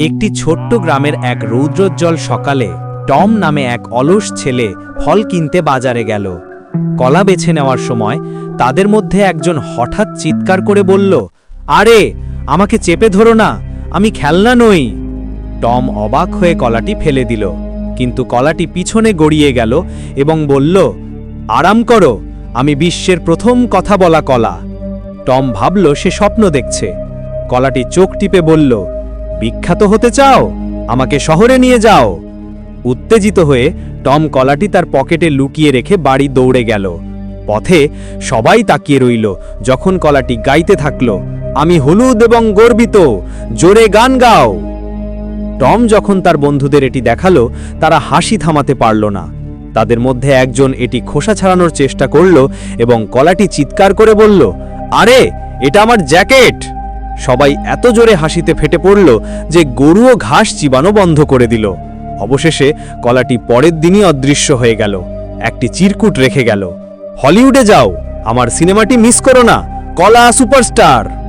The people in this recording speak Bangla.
একটি ছোট্ট গ্রামের এক রৌদ্রোজ্জ্বল সকালে টম নামে এক অলস ছেলে ফল কিনতে বাজারে গেল। কলা বেছে নেওয়ার সময় তাদের মধ্যে একজন হঠাৎ চিৎকার করে বলল, আরে, আমাকে চেপে ধরো না, আমি খেলনা নই। টম অবাক হয়ে কলাটি ফেলে দিল, কিন্তু কলাটি পিছনে গড়িয়ে গেল এবং বলল, আরাম করো, আমি বিশ্বের প্রথম কথা বলা কলা। টম ভাবল, সে স্বপ্ন দেখছে। কলাটি চোখ টিপে বলল বিখ্যাত হতে চাও? আমাকে শহরে নিয়ে যাও। উত্তেজিত হয়ে টম কলাটি তার পকেটে লুকিয়ে রেখে বাড়ি দৌড়ে গেল। পথে সবাই তাকিয়ে রইল, যখন কলাটি গাইতে থাকল, আমি হলুদ এবং গর্বিত, জোরে গান গাও। টম যখন তার বন্ধুদের এটি দেখাল, তারা হাসি থামাতে পারল না। তাদের মধ্যে একজন এটি খোসা ছাড়ানোর চেষ্টা করল এবং কলাটি চিৎকার করে বলল, আরে, এটা আমার জ্যাকেট! সবাই এত জোরে হাসিতে ফেটে পড়ল যে গরুও ঘাস চিবানো বন্ধ করে দিল। অবশেষে কলাটি পরের দিনই অদৃশ্য হয়ে গেল। একটি চিরকুট রেখে গেল। হলিউডে যাও, আমার সিনেমাটি মিস করো না। কলা সুপারস্টার।